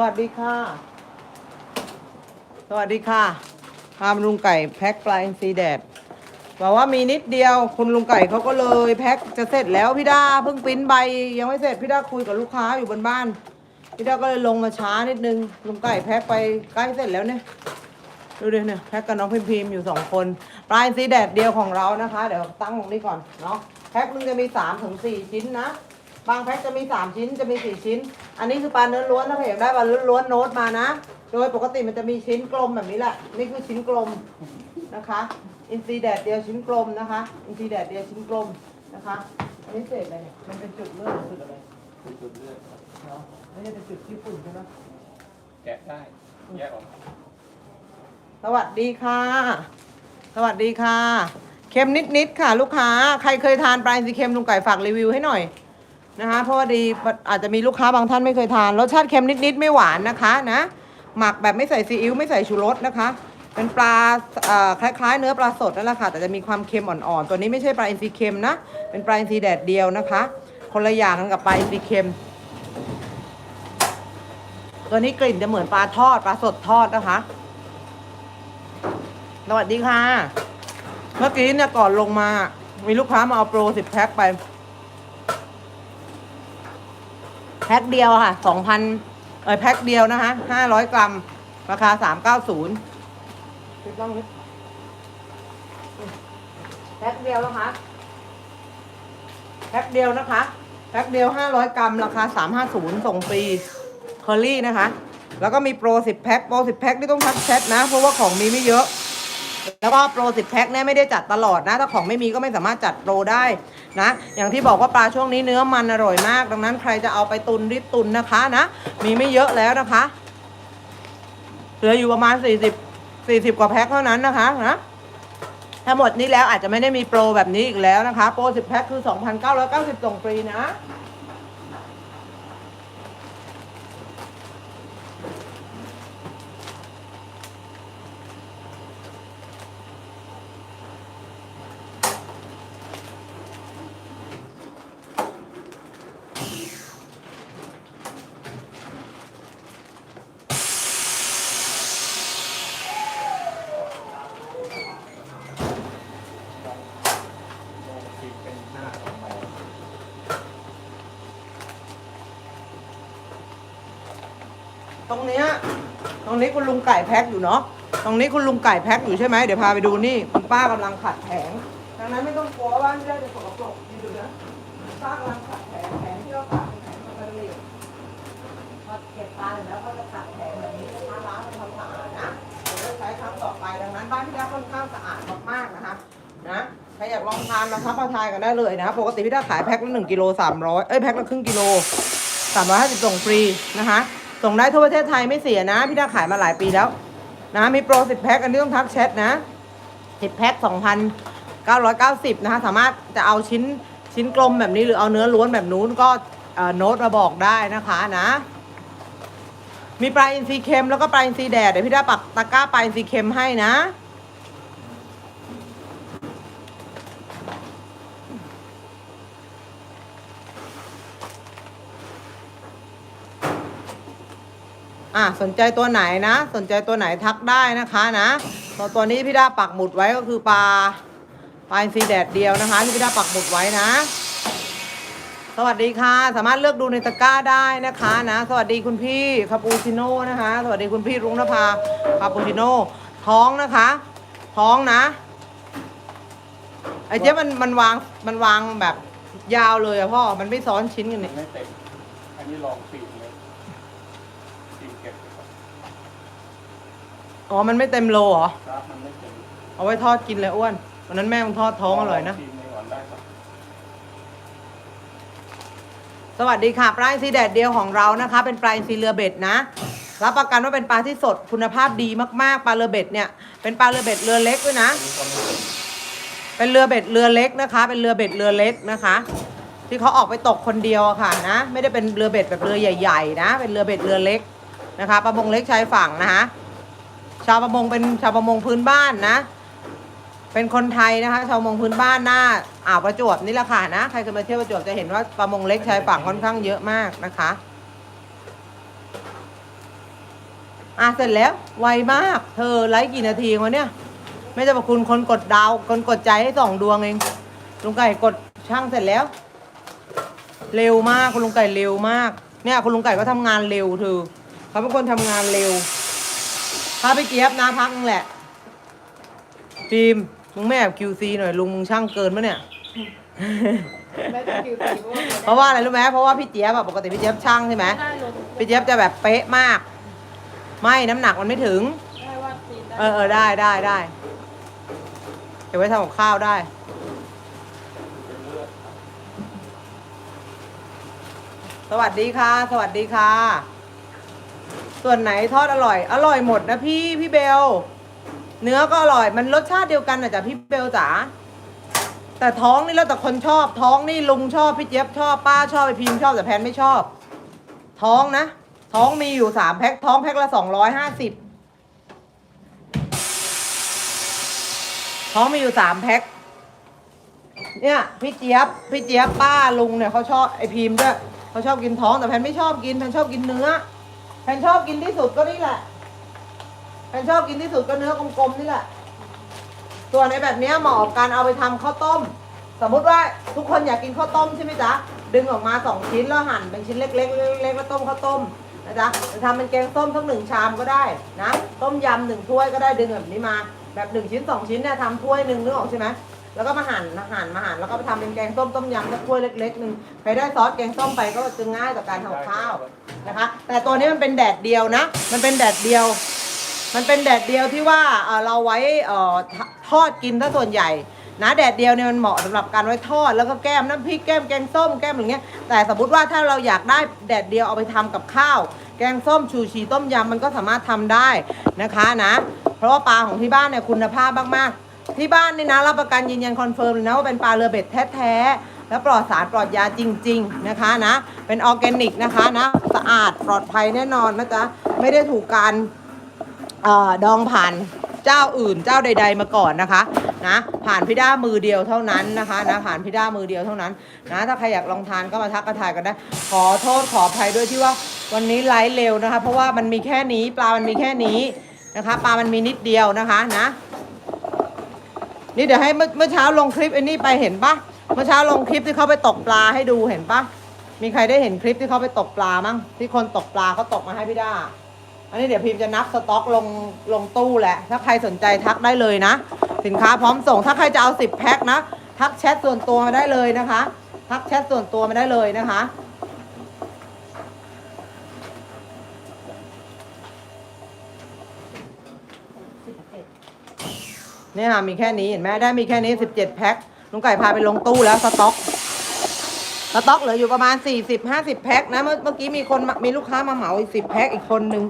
สวัสดีค่ะ สวัสดีค่ะพามลุงไก่แพ็คปลาอินทรีแดดบอกว่ามีนิดเดียวคุณลุงไก่เขาก็เลยแพ็คจะเสร็จแล้วพี่ดาเพิ่งปริ้นใบ ยังไม่เสร็จพี่ดาคุยกับลูกค้าอยู่บนบ้าน พี่ดาก็เลยลงมาช้านิดนึงลุงไก่แพ็คไปใกล้เสร็จแล้วเนี่ยดูดิเนี่ยแพ็คกับน้องพิมพิมอยู่สองคน ปลาอินทรีแดดเดียวของเรานะคะ เดี๋ยวตั้งตรงนี้ก่อนเนาะแพ็คนึงจะมีสามถึงสี่ชิ้นนะ บางแพ็คจะมีสามชิ้นจะมีสี่ชิ้น อันนี้คือปลาเนื้อล้วนถ้าใครอยากได้ปลาเนื้อล้วนโน้ตมานะ โดยปกติมันจะมีชิ้นกลมแบบนี้แหละ นี่คือชิ้นกลมนะคะ อินทรีแดดเดียวชิ้นกลมนะคะ อินทรีแดดเดียวชิ้นกลมนะคะ อันนี้เศษอะไรเนี่ยมันเป็นจุดเลือดหรือจุดอะไรคือจุดเลือดครับเนาะไม่ใช่เป็นจุดที่ฝุ่นใช่ไหมแกะได้แยกออกสวัสดีค่ะ สวัสดีค่ะ เค็มนิดๆค่ะ ลูกค้า ใครเคยทานปลาอินทรีเค็มลุงไก่ฝากรีวิวให้หน่อย นะคะเพราะว่าดีอาจจะมีลูกค้าบางท่านไม่เคยทานรสชาติเค็มนิดๆไม่หวานนะคะนะหมักแบบไม่ใส่ซีอิ๊วไม่ใส่ชูรสนะคะ เป็นปลาคล้ายๆ เนื้อปลาสดนั่นแหละค่ะ แต่จะมีความเค็มอ่อนๆ ตัวนี้ไม่ใช่ปลาอินทรีเค็มนะ เป็นปลาอินทรีแดดเดียวนะคะ คนละอย่างกันกับปลาอินทรีเค็ม ตัวนี้กลิ่นจะเหมือนปลาทอดปลาสดทอดนะคะ สวัสดีค่ะ เมื่อกี้เนี่ยก่อนลงมา มีลูกค้ามาเอาโปรสิบแพ็คไป แพ็คเดียวค่ะสองพันเอ้ยแพ็คเดียวนะคะห้าร้อยกรัม ราคาสามเก้าศูนย์แพ็คเดียวนะคะแพ็คเดียวนะคะแพ็คเดียวห้าร้อยกรัม ราคาสามห้าศูนย์ส่งฟรีเคอรี่นะคะ แล้วก็มีโปรสิบแพ็คโปรสิบแพ็คที่ต้องทักแชทนะ เพราะว่าของมีไม่เยอะ แล้วก็โปรสิบแพ็คเนี่ยไม่ได้จัดตลอดนะ ถ้าของไม่มีก็ไม่สามารถจัดโปรได้นะ อย่างที่บอกว่าปลาช่วงนี้เนื้อมันอร่อยมาก ดังนั้นใครจะเอาไปตุนรีบตุนนะคะนะ มีไม่เยอะแล้วนะคะ เหลืออยู่ประมาณ 40 40 กว่าแพ็คเท่านั้นนะคะนะทั้งหมดนี้แล้วอาจจะไม่ได้มีโปรแบบนี้อีกแล้วนะคะ โปร10แพ็คคือ 2,990ส่งฟรีนะ ลงฟิล์มเป็นหน้าออกไป ตรงเนี้ยตรงนี้คุณลุงไก่แพ็คอยู่เนาะตรงนี้คุณลุงไก่แพ็คอยู่ใช่ไหมเดี๋ยวพาไปดูนี่คุณป้ากำลังขัดแผงดังนั้นไม่ต้องกลัวว่าบ้านจะจะสกปรกนี่ดูนะป้ากำลังขัดแผงแผงที่เราขัดเป็นแผงปกติพอเก็บปลาเสร็จแล้วก็จะขัดแผงแบบนี้นะคะล้างทำความสะอาดนะเดี๋ยวจะใช้ครั้งต่อไปดังนั้นบ้านที่ได้ค่อนข้างสะอาดมากๆนะคะนะใครอยากลองทานมาทักมาทานกันได้เลยนะปกติพี่ได้ขายแพ็คละหนึ่งกิโลสามร้อยเอ้ยแพ็คละครึ่งกิโลสามร้อยห้าสิบส่งฟรีนะคะ ส่งได้ทั่วประเทศไทยไม่เสียนะ พี่ดาขายมาหลายปีแล้ว นะมีโปรสิบแพ็คอันนี้ต้องทักแชทนะสิบแพ็คสองพันเก้าร้อยเก้าสิบนะคะสามารถจะเอาชิ้นชิ้นกลมแบบนี้หรือเอาเนื้อล้วนแบบนู้นก็โน้ตมาบอกได้นะคะนะ มีปลาอินทรีเค็มแล้วก็ปลาอินทรีแดดเดี๋ยวพี่ดาปักตะกร้าปลาอินทรีเค็มให้นะ อะสนใจตัวไหนนะ สนใจตัวไหนทักได้นะคะนะตัวตัวนี้พี่ดาปักหมุดไว้ก็คือปลาปลาอินทรีแดดเดียวนะคะที่พี่ดาปักหมุดไว้นะ สวัสดีค่ะ สามารถเลือกดูในตะกร้าได้นะคะนะ สวัสดีคุณพี่คาปูชิโน่นะคะ สวัสดีคุณพี่รุ้งนภาคาปูชิโน่ท้องนะคะ ท้องนะไอ้เจ๊มันมันวางมันวางแบบยาวเลยอะพ่อ มันไม่ซ้อนชิ้นกันเนี่ยไม่เต็ม อันนี้ลองฟิล์มเลยฟิล์มเก็บไปก่อน อ๋อ มันไม่เต็มโลเหรอ ครับมันไม่เต็มเอาไว้ทอดกินเลยอ้วน วันนั้นแม่มึงทอดท้องอร่อยนะฟิล์มในก่อนได้ครับสวัสดีค่ะ ปลาอินทรีแดดเดียวของเรานะคะ เป็นปลาอินทรีเรือเบ็ดนะ รับประกันว่าเป็นปลาที่สดคุณภาพดีมากๆ ปลาเรือเบ็ดเนี่ย เป็นปลาเรือเบ็ดเรือเล็กด้วยนะอันนี้ก็ไม่เต็มเป็นเรือเบ็ดเรือเล็กนะคะ เป็นเรือเบ็ดเรือเล็กนะคะ ที่เขาออกไปตกคนเดียวอะค่ะนะ ไม่ได้เป็นเรือเบ็ดแบบเรือใหญ่ ๆ นะ เป็นเรือเบ็ดเรือเล็กนะคะ ประมงเล็กชายฝั่งนะคะ ชาวประมงเป็นชาวประมงพื้นบ้านนะ เป็นคนไทยนะคะ ชาวประมงพื้นบ้านหน้าอ่าวประจวบนี่แหละค่ะนะ ใครเคยมาเที่ยวประจวบจะเห็นว่าประมงเล็กชายฝั่งค่อนข้างเยอะมากนะคะอะเสร็จแล้วไวมาก เธอไลฟ์กี่นาทีวะเนี่ย ไม่จะบอกคุณคนกดดาว คนกดใจให้สองดวงเองลุงไก่กดช่างเสร็จแล้ว เร็วมากคุณลุงไก่เร็วมาก เนี่ยคุณลุงไก่ก็ทำงานเร็วเธอเขาเป็นคนทำงานเร็ว พาไปเจี๊ยบนะพักนึงแหละฟิล์มมึงไม่แอบคิวซีหน่อยลุงมึงช่างเกินปะเนี่ย ไม่ต้องคิวตีเพราะว่าเพราะว่าอะไรรู้ไหมเพราะว่าพี่เจี๊ยบอะปกติพี่เจี๊ยบช่างใช่ไหมไม่ได้ลงพี่เจี๊ยบจะแบบเป๊ะมาก ไม่น้ำหนักมันไม่ถึง ได้ว่าตีนได้เออเออได้ได้ได้เก็บไว้ทำกับข้าวได้ สวัสดีค่ะ สวัสดีค่ะ ส่วนไหนทอดอร่อย อร่อยหมดนะพี่พี่เบล เนื้อก็อร่อยมันรสชาติเดียวกันนะจ๊ะพี่เบลจ๋าแต่ท้องนี่แล้วแต่คนชอบ ท้องนี่ลุงชอบพี่เจี๊ยบชอบป้าชอบไอพิมพ์ชอบแต่แพนไม่ชอบ ท้องนะ ท้องมีอยู่สามแพ็คท้องแพ็คละสองร้อยห้าสิบท้องมีอยู่สามแพ็คเนี่ยพี่เจี๊ยบพี่เจี๊ยบป้าลุงเนี่ยเขาชอบไอพิมพ์ด้วยเขาชอบกินท้องแต่แพนไม่ชอบกินแพนชอบกินเนื้อ แพนชอบกินที่สุดก็นี่แหละแพนชอบกินที่สุดก็เนื้อกลมๆนี่แหละ ส่วนในแบบเนี้ยเหมาะกับการเอาไปทำข้าวต้ม สมมุติว่าทุกคนอยากกินข้าวต้มใช่ไหมจ๊ะ ดึงออกมาสองชิ้นแล้วหั่นเป็นชิ้นเล็กๆเล็กๆแล้วต้มข้าวต้มนะจ๊ะจะทำเป็นแกงส้มทั้งหนึ่งชามก็ได้นะ ต้มยำหนึ่งถ้วยก็ได้ดึงแบบนี้มา แบบหนึ่งชิ้นสองชิ้นเนี่ยทำถ้วยหนึ่งนึกออกใช่ไหม แล้วก็มาหั่นมาหั่นมาหั่นแล้วก็ไปทำเป็นแกงส้มต้มยำสักถ้วยเล็กๆหนึ่งใครได้ซอสแกงส้มไปก็จะง่ายต่อการทำข้าวนะคะ แต่ตัวนี้มันเป็นแดดเดียวนะ มันเป็นแดดเดียว มันเป็นแดดเดียวที่ว่าเราไว้ทอดกินถ้าส่วนใหญ่นะแดดเดียวเนี่ยมันเหมาะสำหรับการไว้ทอดแล้วก็แก้มน้ำพริกแก้มแกงส้มแก้มอย่างเงี้ยแต่สมมติว่าถ้าเราอยากได้แดดเดียวเอาไปทำกับข้าว แกงส้มชูชีต้มยำมันก็สามารถทำได้นะคะนะ เพราะว่าปลาของที่บ้านเนี่ยคุณภาพมากๆ ที่บ้านนี่นะรับประกันยืนยันคอนเฟิร์มเลยนะว่าเป็นปลาเรือเบ็ดแท้ๆ และปลอดสารปลอดยาจริง ๆนะคะนะ เป็นออร์แกนิกนะคะนะสะอาดปลอดภัยแน่นอนนะจ๊ะไม่ได้ถูกการออดองผ่านเจ้าอื่นเจ้าใด ๆ มาก่อนนะคะนะผ่านพี่ด้ามือเดียวเท่านั้นนะคะนะผ่านพี่ด้ามือเดียวเท่านั้นนะถ้าใครอยากลองทานก็มาทักกระทายกันได้ ขอโทษขออภัยด้วยที่ว่าวันนี้ไลฟ์เร็วนะคะ เพราะว่ามันมีแค่นี้ปลามันมีแค่นี้นะคะ ปลามันมีนิดเดียวนะคะนะ นี่เดี๋ยวให้เมื่อเมื่อเช้าลงคลิปไอ้นี่ไปเห็นปะเมื่อเช้าลงคลิปที่เขาไปตกปลาให้ดูเห็นปะมีใครได้เห็นคลิปที่เขาไปตกปลามั้งที่คนตกปลาเขาตกมาให้พี่ด้าอันนี้เดี๋ยวพิมพ์จะนับสต็อกลงลงตู้แหละ ถ้าใครสนใจทักได้เลยนะ สินค้าพร้อมส่ง ถ้าใครจะเอา 10แพ็คนะ ทักแชทส่วนตัวมาได้เลยนะคะ ทักแชทส่วนตัวมาได้เลยนะคะ เนี่ยค่ะมีแค่นี้เห็นไหมได้มีแค่นี้ 17 แพ็คลุงไก่พาไปลงตู้แล้วสต็อกสต็อกเหลืออยู่ประมาณ 40 50 แพ็คนะเมื่อเมื่อกี้มีคนมีลูกค้ามาเหมาอีก10 แพ็คอีกคนนึง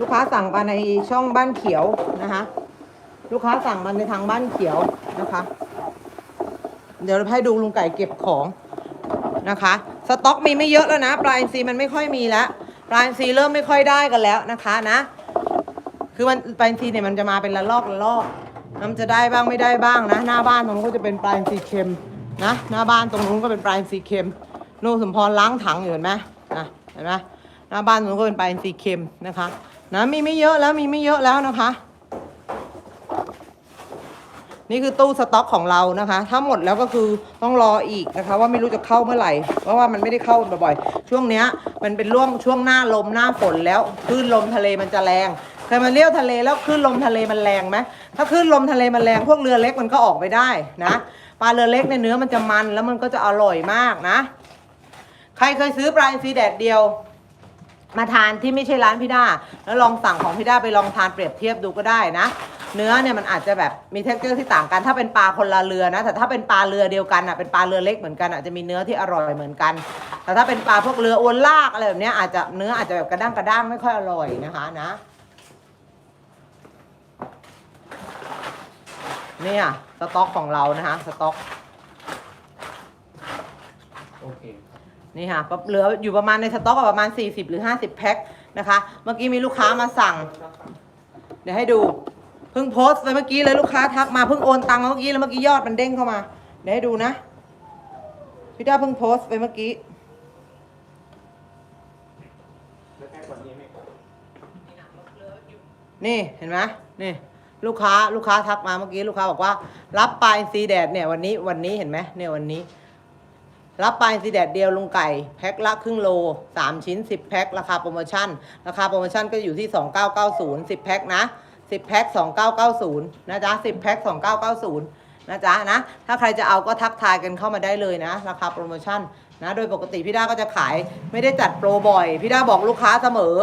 ลูกค้าสั่งมาในช่องบ้านเขียวนะคะลูกค้าสั่งมาในทางบ้านเขียวนะคะ เดี๋ยวเราให้ดูลุงไก่เก็บของนะคะ สต็อกมีไม่เยอะแล้วนะ ปลาอินทรีย์มันไม่ค่อยมีแล้วปลาอินทรีย์เริ่มไม่ค่อยได้กันแล้วนะคะนะ คือมันปลาอินทรีย์เนี่ยมันจะมาเป็นละลอกละลอก น้ำจะได้บ้างไม่ได้บ้างนะ หน้าบ้านตรงนู้นก็จะเป็นปลาอินทรีเค็มนะ หน้าบ้านตรงนู้นก็เป็นปลาอินทรีเค็มนู่นสมพรล้างถังอยู่เห็นไหมนะเห็นไหมหน้าบ้านตรงนู้นก็เป็นปลาอินทรีเค็มนะคะนะมีไม่เยอะแล้วมีไม่เยอะแล้วนะคะ นี่คือตู้สต็อกของเรานะคะ ถ้าหมดแล้วก็คือต้องรออีกนะคะ ว่าไม่รู้จะเข้าเมื่อไหร่เพราะว่ามันไม่ได้เข้าบ่อยๆช่วงเนี้ย มันเป็นร่วงช่วงหน้าลมหน้าฝนแล้วคลื่นลมทะเลมันจะแรง เคยมาเลี้ยวทะเลแล้วคลื่นลมทะเลมันแรงไหมถ้าคลื่นลมทะเลมันแรงพวกเรือเล็กมันก็ออกไปได้นะปลาเรือเล็กเนี่ยเนื้อมันจะมันแล้วมันก็จะอร่อยมากนะ ใครเคยซื้อปลาอินทรีแดดเดียว มาทานที่ไม่ใช่ร้านพี่ด้าแล้วลองสั่งของพี่ด้าไปลองทานเปรียบเทียบดูก็ได้นะเนื้อเนี่ยมันอาจจะแบบมีเท็กเจอร์ที่ต่างกัน ถ้าเป็นปลาคนละเรือนะ แต่ถ้าเป็นปลาเรือเดียวกันอะเป็นปลาเรือเล็กเหมือนกันอาจจะมีเนื้อที่อร่อยเหมือนกัน แต่ถ้าเป็นปลาพวกเรืออวนลากอะไรแบบนี้อาจจะเนื้ออาจจะแบบกระด้างกระด้างไม่ค่อยอร่อยนะคะนะ เนี่ยสต็อกของเรานะคะสต็อกโอเคนี่ค่ะก็เหลืออยู่ประมาณในสต็อกก็ประมาณ 40 หรือ 50 แพ็คนะคะ เมื่อกี้มีลูกค้ามาสั่ง เดี๋ยวให้ดู เพิ่งโพสต์ไปเมื่อกี้เลยลูกค้าทักมาเพิ่งโอนตังค์มาเมื่อกี้แล้วเมื่อกี้ยอดมันเด้งเข้ามา เดี๋ยวให้ดูนะพี่ด้าเพิ่งโพสต์ไปเมื่อกี้แล้วแค่กว่านี้ไหมครับลนี่เห็นไหมนี่ ลูกค้าลูกค้าทักมาเมื่อกี้ลูกค้าบอกว่า รับปลาอินทรีแดดเนี่ยวันนี้วันนี้เห็นไหมเนี่ยวันนี้ รับปลาอินทรีแดดเดียวลุงไก่แพ็คละครึ่งโลสามชิ้นสิบแพ็คราคาโปรโมชั่น ราคาโปรโมชั่นก็อยู่ที่สองเก้าเก้าศูนย์สิบแพ็คนะสิบแพ็คสองเก้าเก้าศูนย์นะจ๊ะสิบแพ็คสองเก้าเก้าศูนย์นะจ๊ะนะถ้าใครจะเอาก็ทักทายกันเข้ามาได้เลยนะ ราคาโปรโมชั่น นะโดยปกติพี่ด้าก็จะขายไม่ได้จัดโปรบ่อยพี่ด้าบอกลูกค้าเสมอ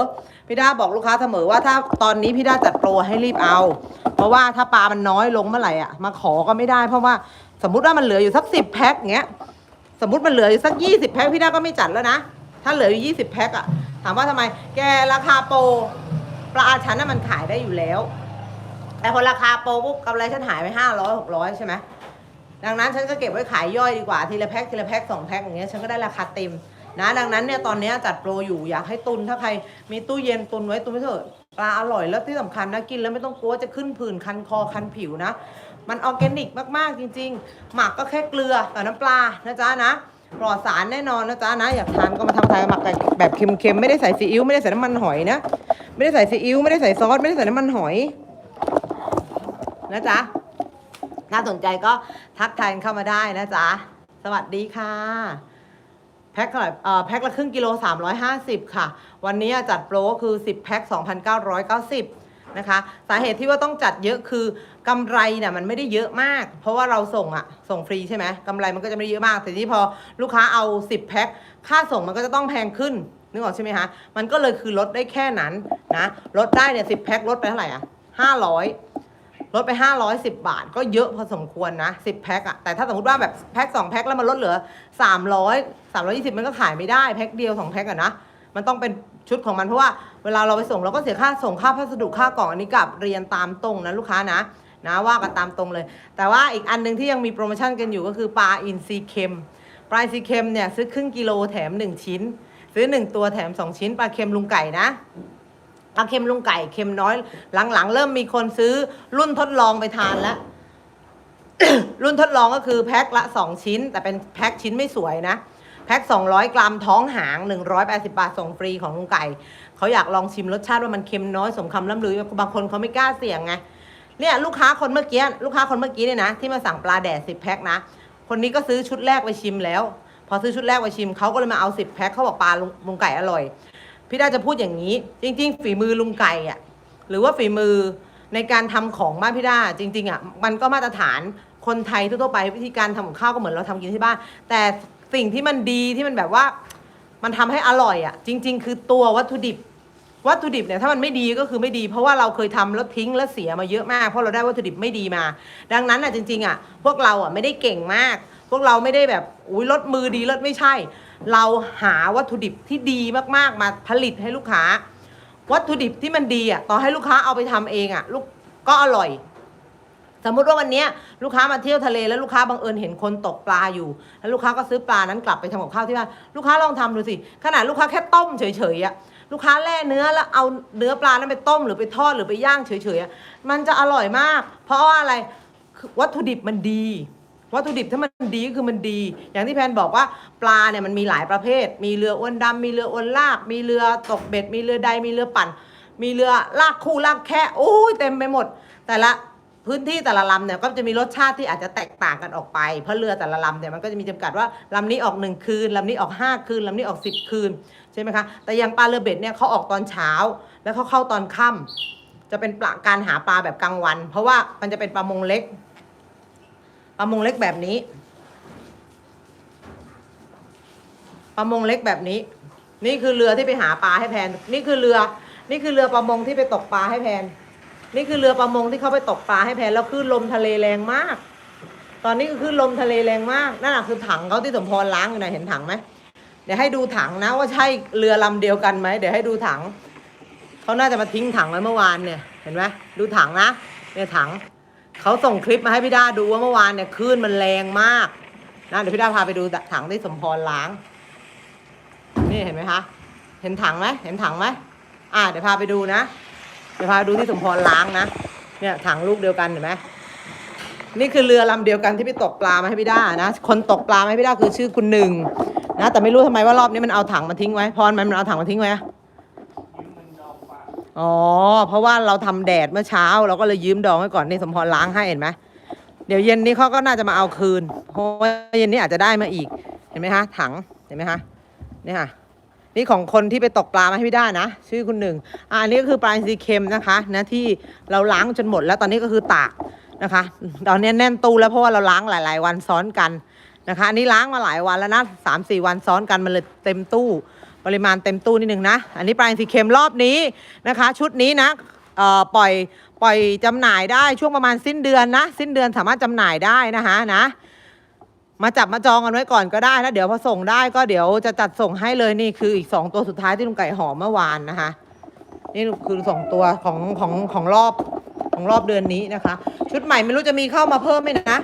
พี่ด้าบอกลูกค้าเสมอว่าถ้าตอนนี้พี่ด้าจัดโปรให้รีบเอา เพราะว่าถ้าปลามันน้อยลงเมื่อไหร่อะมาขอก็ไม่ได้ เพราะว่าสมมติว่ามันเหลืออยู่สักสิบแพ็คเงี้ยสมมติมันเหลืออยู่สักยี่สิบแพ็คพี่ด้าก็ไม่จัดแล้วนะถ้าเหลืออยู่ยี่สิบแพ็คอะถามว่าทำไม แกราคาโปรปลาชั้นน่ะมันขายได้อยู่แล้ว แต่พอราคาโปรปุ๊บกำไรฉันหายไปห้าร้อยหกร้อยใช่ไหม ดังนั้นฉันก็เก็บไว้ขายย่อยดีกว่าทีละแพ็คทีละแพ็คสองแพ็คอย่างเงี้ยฉันก็ได้ราคาเต็มนะดังนั้นเนี่ยตอนนี้จัดโปรอยู่อยากให้ตุนถ้าใครมีตู้เย็นตุนไว้ตุนไว้เถอะปลาอร่อยแล้วที่สำคัญนะกินแล้วไม่ต้องกลัวจะขึ้นผื่นคันคอคันผิวนะ มันออร์แกนิกมากๆจริง ๆ หมักก็แค่เกลือกับน้ำปลานะจ๊ะนะปลอดสารแน่นอนนะจ๊ะนะอยากทานก็มาทำทานหมักแบบเค็มๆไม่ได้ใส่ซีอิ๊วไม่ได้ใส่น้ำมันหอยนะ ไม่ได้ใส่ซีอิ๊วไม่ได้ใส่ซอสไม่ได้ใส่น้ำมันหอย นะจ๊ะ ถ้าสนใจก็ทักทายเข้ามาได้นะจ๊ะ สวัสดีค่ะ แพ็คเท่าไหร่เอ่อแพ็คละครึ่งกิโล 350 ค่ะ วันนี้จัดโปรก็คือ 10 แพ็ค 2,990 นะคะ สาเหตุที่ว่าต้องจัดเยอะคือกำไรเนี่ยมันไม่ได้เยอะมาก เพราะว่าเราส่งอะส่งฟรีใช่ไหมกำไรมันก็จะไม่ได้เยอะมาก แต่ที่พอลูกค้าเอา 10 แพ็ค ค่าส่งมันก็จะต้องแพงขึ้นนึกออกใช่ไหมคะ มันก็เลยคือลดได้แค่นั้นนะ ลดได้เนี่ย10แพ็คลดไปเท่าไหร่อะ500 ลดไป 510 บาท ก็เยอะพอสมควรนะ 10 แพ็คอะแต่ถ้าสมมติว่าแบบแพ็ค2แพ็คแล้วมันลดเหลือ 300 320 มันก็ขายไม่ได้ แพ็คเดียว 2 แพ็คอะนะ มันต้องเป็นชุดของมันเพราะว่าเวลาเราไปส่งเราก็เสียค่าส่งค่าพัสดุค่ากล่องอันนี้กับเรียนตามตรงนะลูกค้านะนะว่ากันตามตรงเลย แต่ว่าอีกอันหนึงที่ยังมีโปรโมชั่นกันอยู่ก็คือปลาอินทรีเค็มปลาอินทรีเค็มเนี่ยซื้อครึ่งกิโลแถม 1 ชิ้น ซื้อ 1 ตัวแถม 2 ชิ้นปลาเค็มลุงไก่นะ ปลาเค็มลุงไก่เค็มน้อย หลังๆ เริ่มมีคนซื้อรุ่นทดลองไปทานแล้ว รุ่นทดลองก็คือแพ็คละ2ชิ้น แต่เป็นแพ็คชิ้นไม่สวยนะ แพ็ค 200 กรัมท้องหาง 180 บาทส่งฟรีของลุงไก่ เขาอยากลองชิมรสชาติว่ามันเค็มน้อยสมคำล่ำลือบางคนเขาไม่กล้าเสี่ยงไงเนี่ยลูกค้าคนเมื่อกี้ลูกค้าคนเมื่อกี้เนี่ยนะ ที่มาสั่งปลาแดด10แพ็คนะ คนนี้ก็ซื้อชุดแรกไปชิมแล้ว พอซื้อชุดแรกไปชิมเขาก็เลยมาเอา10แพ็คเขาบอกปลาลุงไก่อร่อย พี่ดาจะพูดอย่างนี้ จริง ๆ ฝีมือลุงไก่อะหรือว่าฝีมือในการทำของบ้านพี่ดาจริง ๆอะมันก็มาตรฐานคนไทยทั่วๆไปวิธีการทำของข้าวก็เหมือนเราทำกินที่บ้าน แต่สิ่งที่มันดีที่มันแบบว่า มันทำให้อร่อยอะจริง ๆ คือตัววัตถุดิบวัตถุดิบเนี่ยถ้ามันไม่ดีก็คือไม่ดี เพราะว่าเราเคยทำแล้วทิ้งแล้วเสียมาเยอะมาก เพราะเราได้วัตถุดิบไม่ดีมา ดังนั้นอะจริงๆอะพวกเราอะไม่ได้เก่งมาก พวกเราไม่ได้แบบอุ้ยลดมือดีลดไม่ใช่ เราหาวัตถุดิบที่ดีมากๆมาผลิตให้ลูกค้า วัตถุดิบที่มันดีอะต่อให้ลูกค้าเอาไปทำเองอะลูกก็อร่อย สมมุติว่าวันนี้ลูกค้ามาเที่ยวทะเลแล้วลูกค้าบังเอิญเห็นคนตกปลาอยู่ แล้วลูกค้าก็ซื้อปลานั้นกลับไปทำกับข้าวที่บ้านลูกค้าลองทำดูสิขนาดลูกค้าแค่ต้มเฉยๆอะลูกค้าแล่เนื้อแล้วเอาเนื้อปลานั้นไปต้มหรือไปทอดหรือไปย่างเฉยๆมันจะอร่อยมาก เพราะว่าอะไรคือวัตถุดิบมันดี วัตถุดิบถ้ามันดีก็คือมันดี อย่างที่แพนบอกว่าปลาเนี่ยมันมีหลายประเภท มีเรืออ้วนดำมีเรืออ้วนลาก มีเรือตกเบ็ด มีเรือใด มีเรือปั่น มีเรือลากคู่ลากแค่โอ้ยเต็มไปหมด แต่ละพื้นที่แต่ละลำเนี่ยก็จะมีรสชาติที่อาจจะแตกต่างกันออกไป เพราะเรือแต่ละลำเนี่ยมันก็จะมีจำกัดว่าลำนี้ออกหนึ่งคืนลำนี้ออกห้าคืนลำนี้ออกสิบคืนใช่ไหมคะแต่อย่างปลาเรือเบ็ดเนี่ยเขาออกตอนเช้า แล้วเขาเข้าตอนค่ำจะเป็นปลาการหาปลาแบบกลางวัน เพราะว่ามันจะเป็นปลามงเล็ก ปลามงเล็กแบบนี้ ประมงเล็กแบบนี้ นี่คือเรือที่ไปหาปลาให้แพน นี่คือเรือ นี่คือเรือประมงที่ไปตกปลาให้แพน นี่คือเรือประมงที่เขาไปตกปลาให้แพนแล้วคลื่นลมทะเลแรงมาก ตอนนี้ก็คือลมทะเลแรงมาก นั่นแหะคือถังเขาที่สมพรล้างอยู่นะเห็นถังไหมเดี๋ยวให้ดูถังนะว่าใช่เรือลำเดียวกันไหมเดี๋ยวให้ดูถังเขาน่าจะมาทิ้งถังไว้เมื่อวานเนี่ย เห็นไหมดูถังนะเนี่ยถัง เขาส่งคลิปมาให้พี่ด้าดูว่าเมื่อวานเนี่ยคลื่นมันแรงมากนะเดี๋ยวพี่ด้าพาไปดูถังที่สมพรล้าง นี่เห็นไหมคะ เห็นถังไหมเห็นถังไหมอ่าเดี๋ยวพาไปดูนะ เดี๋ยวพาดูที่สมพรล้างนะ เนี่ยถังลูกเดียวกันเห็นไหมนี่คือเรือลำเดียวกันที่ไปตกปลามาให้พี่ด้านะ คนตกปลามาให้พี่ด้าคือชื่อคุณหนึ่งนะ แต่ไม่รู้ทำไมว่ารอบนี้มันเอาถังมาทิ้งไว้ พรมันมันเอาถังมาทิ้งไว้ อ๋อ เพราะว่าเราทำแดดเมื่อเช้า เราก็เลยยืมดองไว้ก่อนนี่สมพรล้างให้เห็นไหมเดี๋ยวเย็นนี้เขาก็น่าจะมาเอาคืน เพราะว่าเย็นนี้อาจจะได้มาอีก เห็นไหมคะถังเห็นไหมคะนี่ค่ะ นี่ของคนที่ไปตกปลามาให้พี่ได้นะ ชื่อคุณหนึ่งอ่าอันนี้ก็คือปลาซีเค็มนะคะนะที่เราล้างจนหมดแล้วตอนนี้ก็คือตากนะคะ ตอนนี้แน่นตู้แล้วเพราะว่าเราล้างหลาย ๆ วันซ้อนกันนะคะอันนี้ล้างมาหลายวันแล้วนะสามสี่วันซ้อนกันมันเลยเต็มตู้ ปริมาณเต็มตู้นิดนึงนะ อันนี้ปลาอินทรีเค็มรอบนี้นะคะ ชุดนี้นะปล่อยปล่อยจำหน่ายได้ช่วงประมาณสิ้นเดือนนะ สิ้นเดือนสามารถจำหน่ายได้นะคะนะ มาจับมาจองกันไว้ก่อนก็ได้แล้วเดี๋ยวพอส่งได้ก็เดี๋ยวจะจัดส่งให้เลยนี่คืออีก 2 ตัวสุดท้ายที่ลุงไก่หอมเมื่อวานนะคะ นี่คือสองตัวของของของรอบของรอบเดือนนี้นะคะ ชุดใหม่ไม่รู้จะมีเข้ามาเพิ่มไหมนะ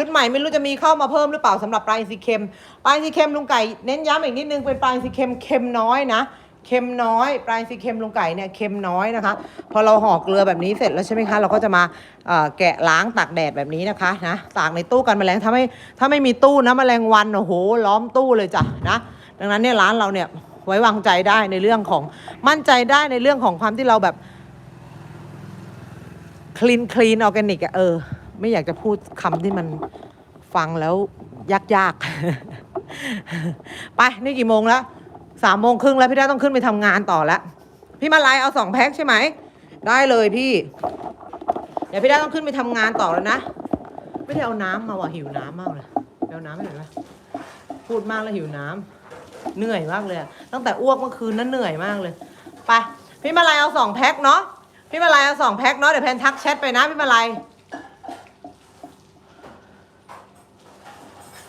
ชุดใหม่ไม่รู้จะมีเข้ามาเพิ่มหรือเปล่าสำหรับปลาอินทรีเค็มปลาอินทรีเค็มลุงไก่เน้นย้ำอีกนิดนึงเป็นปลาอินทรีเค็มเค็มน้อยนะเค็มน้อย ปลาอินทรีเค็มลุงไก่เนี่ยเค็มน้อยนะคะ พอเราห่อเกลือแบบนี้เสร็จแล้วใช่ไหมคะเราก็จะมาแกะล้างตากแดดแบบนี้นะคะนะตากในตู้กันแมลงถ้าไม่ถ้าไม่มีตู้นะแมลงวันโอ้โหล้อมตู้เลยจ้ะนะ ดังนั้นเนี่ยร้านเราเนี่ยไว้วางใจได้ในเรื่องของมั่นใจได้ในเรื่องของความที่เราแบบคลีนคลีนออร์แกนิกอะเออ ไม่อยากจะพูดคำที่มันฟังแล้วยากๆ ไป นี่กี่โมงแล้วสามโมงครึ่งแล้วพี่ได้ต้องขึ้นไปทำงานต่อแล้ว พี่มาไลเอาสองแพ็คใช่ไหม ได้เลยพี่ เดี๋ยวพี่ได้ต้องขึ้นไปทำงานต่อแล้วนะ ไม่ได้เอาน้ำมาว่ะหิวน้ำมากเลยเอาน้ำไปหน่อยพูดมากแล้วหิวน้ำเหนื่อยมากเลยตั้งแต่อ้วกเมื่อคืนนั้นเหนื่อยมากเลย ไป พี่มาลายเอาสองแพ็คเนาะพี่มาลายเอาสองแพ็คเนาะเดี๋ยวแพนทักแชทไปนะพี่มาลาย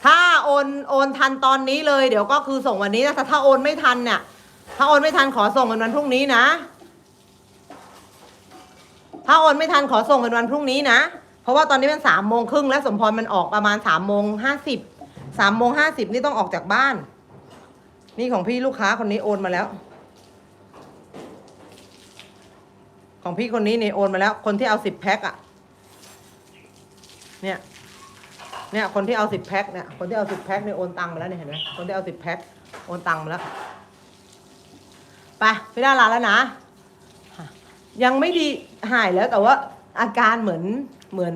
ถ้าโอนโอนทันตอนนี้เลยเดี๋ยวก็คือส่งวันนี้นะแต่ถ้าโอนไม่ทันเนี่ยถ้าโอนไม่ทันขอส่งกันวันพรุ่งนี้นะ ถ้าโอนไม่ทันขอส่งกันวันพรุ่งนี้นะ เพราะว่าตอนนี้มันสามโมงครึ่งแล้วสมพรมันออกประมาณสามโมงห้าสิบสามโมงห้าสิบนี่ต้องออกจากบ้าน นี่ของพี่ลูกค้าคนนี้โอนมาแล้ว ของพี่คนนี้เนี่ยโอนมาแล้ว คนที่เอาสิบแพ็คอะเนี่ย เนี่ยคนที่เอาสิบแพ็คเนี่ยคนที่เอาสิบแพ็คเนี่ยโอนตังค์มาแล้วเนี่ยเห็นไหมคนที่เอาสิบแพ็คโอนตังค์มาแล้วไปพี่ด้าลาแล้วนะ ยังไม่ดีหายแล้วแต่ว่าอาการเหมือนเหมือน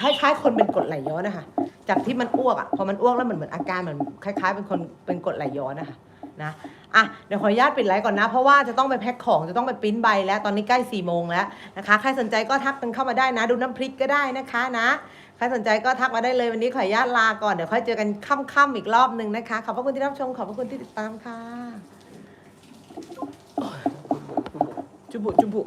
คล้าย ๆ คนเป็นกรดไหลย้อนนะคะจากที่มันอ้วกอะพอมันอ้วกแล้วเหมือนเหมือนอาการเหมือนคล้ายๆ เป็นคนเป็นกรดไหลย้อนนะคะนะอะเดี๋ยวขออนุญาตปิดไลฟ์ก่อนนะ เพราะว่าจะต้องไปแพ็คของจะต้องไปปริ้นใบแล้วตอนนี้ใกล้สี่โมงแล้วนะคะ ใครสนใจก็ทักกันเข้ามาได้นะ ดูน้ำพริกก็ได้นะคะนะ ครสนใจก็ทักมาได้เลยวันนี้ขออนุญาตลาก่อน เดี๋ยวค่อยเจอกันค่ำๆอีกรอบหนึ่งนะคะ ขอบพระคุณที่รับชม ขอบพระคุณที่ติดตามค่ะ จุบุจุบุ